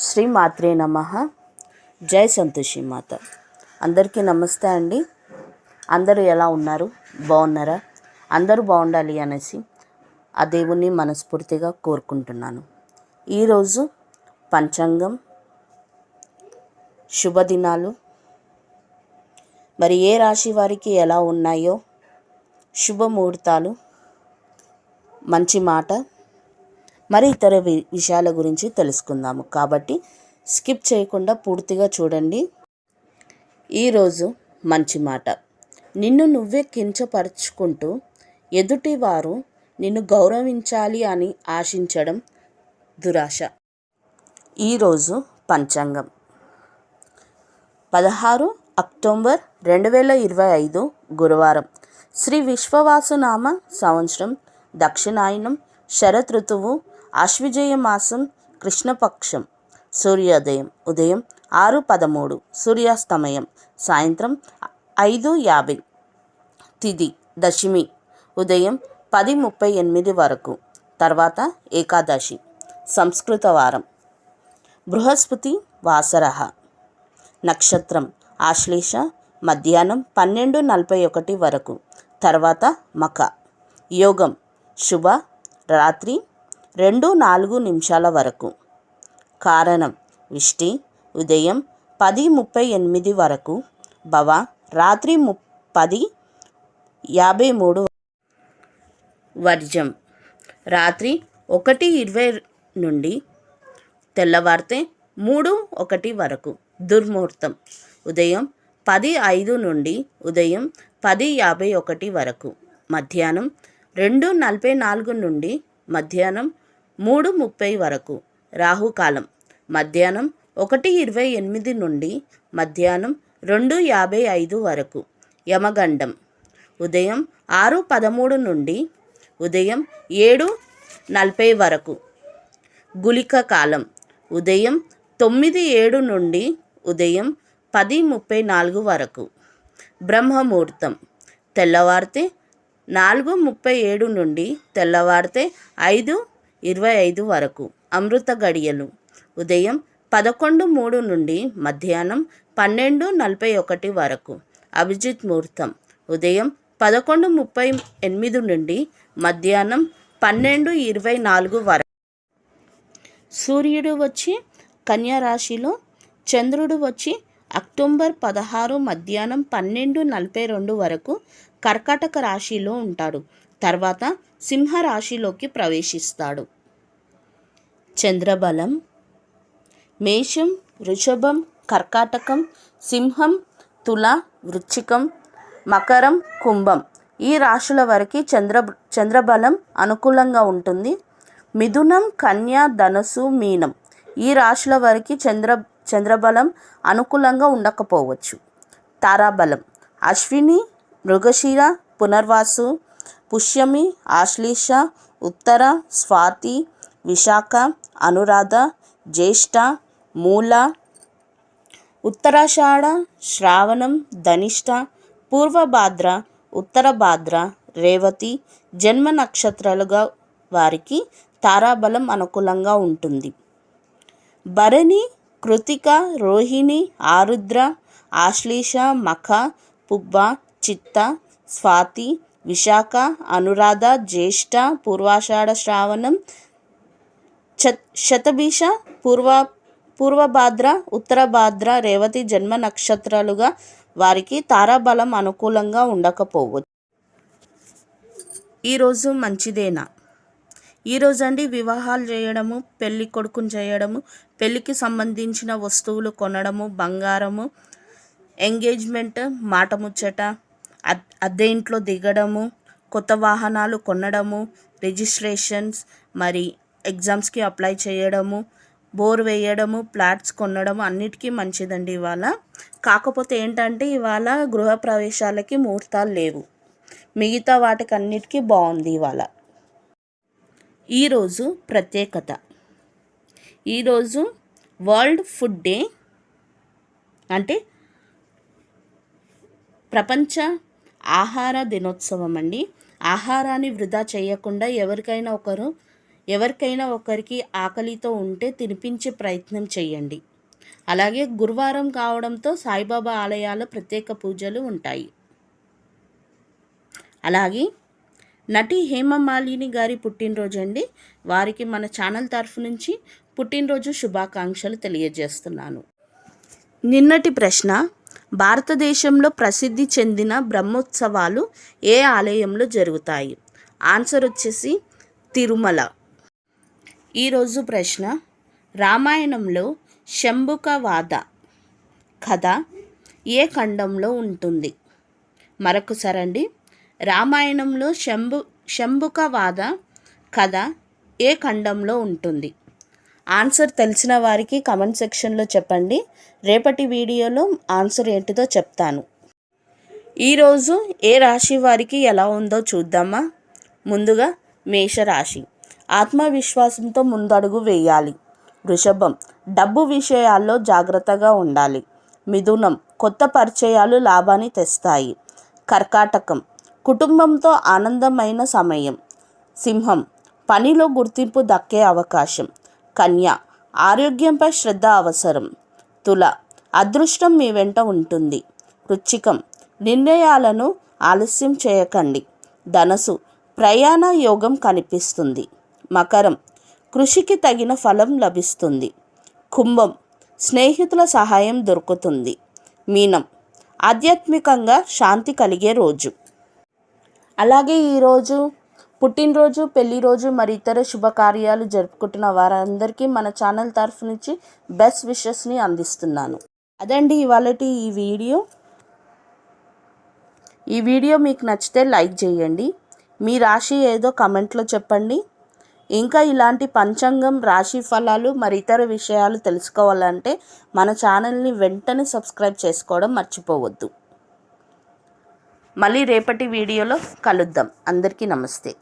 శ్రీ మాత్రే నమ. జై సంతోషి మాత. అందరికీ నమస్తే అండి. అందరూ ఎలా ఉన్నారు? బాగున్నారా? అందరూ బాగుండాలి అనేసి ఆ దేవుణ్ణి మనస్ఫూర్తిగా కోరుకుంటున్నాను. ఈరోజు పంచాంగం శుభదినాలు. మరి ఏ రాశి వారికి ఎలా ఉన్నాయో శుభముహూర్తాలు మంచి మాట మరి ఇతర వి- విషయాల గురించి తెలుసుకుందాము. కాబట్టి స్కిప్ చేయకుండా పూర్తిగా చూడండి. ఈరోజు మంచి మాట. నిన్ను నువ్వే కించపరుచుకుంటూ ఎదుటివారు నిన్ను గౌరవించాలి అని ఆశించడం దురాశ. ఈరోజు పంచాంగం. పదహారు అక్టోబర్ రెండు వేల ఇరవై ఐదు గురువారం. శ్రీ విశ్వవాసునామ సంవత్సరం దక్షిణాయనం శరత్ ఋతువు ఆశ్విజయ మాసం కృష్ణపక్షం సూర్యోదయం ఉదయం ఆరు పదమూడు సూర్యాస్తమయం సాయంత్రం ఐదు యాభై తిది దశమి ఉదయం పది ముప్పై ఎనిమిది వరకు తర్వాత ఏకాదశి సంస్కృత వారం. బృహస్పతి వాసర నక్షత్రం ఆశ్లేష మధ్యాహ్నం పన్నెండు నలభై ఒకటి వరకు తర్వాత మక యోగం శుభ రాత్రి రెండు నాలుగు నిమిషాల వరకు. కారణం విష్టి ఉదయం పది ముప్పై ఎనిమిది వరకు భవ రాత్రి ము పది యాభై మూడు వర్జం రాత్రి ఒకటి ఇరవై నుండి తెల్లవారితే మూడు ఒకటి వరకు. దుర్ముహూర్తం ఉదయం పది ఐదు నుండి ఉదయం పది యాభై ఒకటి వరకు. మధ్యాహ్నం రెండు నలభై నాలుగు నుండి మధ్యాహ్నం మూడు ముప్పై వరకు. రాహుకాలం. మధ్యాహ్నం ఒకటి ఇరవై ఎనిమిది నుండి మధ్యాహ్నం రెండు యాభై ఐదు వరకు. యమగండం. ఉదయం ఆరు పదమూడు నుండి ఉదయం ఏడు నలభై వరకు. గుళిక కాలం ఉదయం తొమ్మిది ఏడు నుండి ఉదయం పది ముప్పై నాలుగు వరకు. బ్రహ్మముహూర్తం. తెల్లవారితే నాలుగు ముప్పై ఏడు నుండి తెల్లవారితే ఐదు ఇరవై ఐదు వరకు. అమృత గడియలు. ఉదయం పదకొండు మూడు నుండి మధ్యాహ్నం పన్నెండు నలభై ఒకటి వరకు. అభిజిత్ ముహూర్తం. ఉదయం పదకొండు ముప్పై ఎనిమిది నుండి మధ్యాహ్నం పన్నెండు ఇరవై నాలుగు వరకు. సూర్యుడు వచ్చి కన్యారాశిలో చంద్రుడు వచ్చి అక్టోబర్ పదహారు మధ్యాహ్నం పన్నెండు నలభై రెండు వరకు కర్కాటక రాశిలో ఉంటాడు. తర్వాత సింహరాశిలోకి ప్రవేశిస్తాడు. చంద్రబలం మేషం వృషభం కర్కాటకం సింహం తుల వృచ్చికం మకరం కుంభం. ఈ రాశుల వరకు చంద్ర చంద్రబలం అనుకూలంగా ఉంటుంది. మిథునం కన్య ధనసు మీనం. ఈ రాశుల వరకు చంద్ర చంద్రబలం అనుకూలంగా ఉండకపోవచ్చు. తారాబలం అశ్విని మృగశిర పునర్వాసు పుష్యమి ఆశ్లేష ఉత్తర స్వాతి విశాఖ అనురాధ జ్యేష్ఠ మూల ఉత్తరాషాఢ శ్రావణం ధనిష్ట పూర్వభాద్ర ఉత్తర భాద్ర రేవతి జన్మ నక్షత్రాలుగా వారికి తారాబలం అనుకూలంగా ఉంటుంది. భరణి కృతిక రోహిణి ఆరుద్ర ఆశ్లేష మఖ పుబ్బ చిత్త స్వాతి విశాఖ అనురాధ జ్యేష్ఠ పూర్వాషాఢ శ్రావణం చ శతభిష పూర్వ పూర్వభాద్ర ఉత్తరభాద్ర రేవతి జన్మ నక్షత్రాలుగా వారికి తారాబలం అనుకూలంగా ఉండకపోవచ్చు. ఈరోజు మంచిదేనా? ఈరోజు అండి వివాహాలు చేయడము పెళ్ళి కొడుకుని చేయడము పెళ్ళికి సంబంధించిన వస్తువులు కొనడము బంగారము ఎంగేజ్మెంట్ మాట ముచ్చట అద్దె ఇంట్లో దిగడము కొత్త వాహనాలు కొనడము రిజిస్ట్రేషన్స్ మరి ఎగ్జామ్స్కి అప్లై చేయడము బోర్ వేయడము ప్లాట్స్ కొనడము అన్నిటికీ మంచిదండి ఇవాళ. కాకపోతే ఏంటంటే ఇవాళ గృహప్రవేశాలకి ముహూర్తాలు లేవు. మిగతా వాటికి అన్నిటికీ బాగుంది ఇవాళ. ఈరోజు ప్రత్యేకత. ఈరోజు వరల్డ్ ఫుడ్ డే అంటే ప్రపంచ ఆహార దినోత్సవం అండి ఆహారాన్ని వృధా చేయకుండా ఎవరికైనా ఒకరు ఎవరికైనా ఒకరికి ఆకలితో ఉంటే తినిపించే ప్రయత్నం చేయండి. అలాగే గురువారం కావడంతో సాయిబాబా ఆలయాల ప్రత్యేక పూజలు ఉంటాయి. అలాగే నటి హేమమాలిని గారి పుట్టినరోజు అండి వారికి మన ఛానల్ తరఫు నుంచి పుట్టినరోజు శుభాకాంక్షలు తెలియజేస్తున్నాను. నిన్నటి ప్రశ్న భారతదేశంలో ప్రసిద్ధి చెందిన బ్రహ్మోత్సవాలు ఏ ఆలయంలో జరుగుతాయి? ఆన్సర్ వచ్చేసి తిరుమల. ఈరోజు ప్రశ్న రామాయణంలో శంభుకవాద కథ ఏ ఖండంలో ఉంటుంది? మరొకసారండి రామాయణంలో శంభు శంభుకవాద కథ ఏ ఖండంలో ఉంటుంది? ఆన్సర్ తెలిసిన వారికి కమెంట్ సెక్షన్లో చెప్పండి. రేపటి వీడియోలో ఆన్సర్ ఏంటిదో చెప్తాను. ఈరోజు ఏ రాశి వారికి ఎలా ఉందో చూద్దామా? ముందుగా మేషరాశి. ఆత్మవిశ్వాసంతో ముందడుగు వేయాలి. వృషభం. డబ్బు విషయాల్లో జాగ్రత్తగా ఉండాలి. మిథునం. కొత్త పరిచయాలు లాభాన్ని తెస్తాయి. కర్కాటకం. కుటుంబంతో ఆనందమైన సమయం. సింహం. పనిలో గుర్తింపు దక్కే అవకాశం. కన్య. ఆరోగ్యంపై శ్రద్ధ అవసరం. తుల. అదృష్టం మీ వెంట ఉంటుంది. వృచ్చికం. నిర్ణయాలను ఆలస్యం చేయకండి. ధనసు. ప్రయాణ యోగం కనిపిస్తుంది. మకరం. కృషికి తగిన ఫలం లభిస్తుంది. కుంభం. స్నేహితుల సహాయం దొరుకుతుంది. మీనం. ఆధ్యాత్మికంగా శాంతి కలిగే రోజు. అలాగే ఈరోజు పుట్టినరోజు పెళ్ళి రోజు మరి ఇతర శుభకార్యాలు జరుపుకుంటున్న వారందరికీ మన ఛానల్ తరఫు నుంచి బెస్ట్ విషెస్ని అందిస్తున్నాను. అదండి ఇవాళ ఈ వీడియో. ఈ వీడియో మీకు నచ్చితే లైక్ చేయండి. మీ రాశి ఏదో కమెంట్లో చెప్పండి. ఇంకా ఇలాంటి పంచాంగం రాశి ఫలాలు మరి ఇతర విషయాలు తెలుసుకోవాలంటే మన ఛానల్ని వెంటనే సబ్స్క్రైబ్ చేసుకోవడం మర్చిపోవద్దు. మళ్ళీ రేపటి వీడియోలో కలుద్దాం. అందరికీ నమస్తే.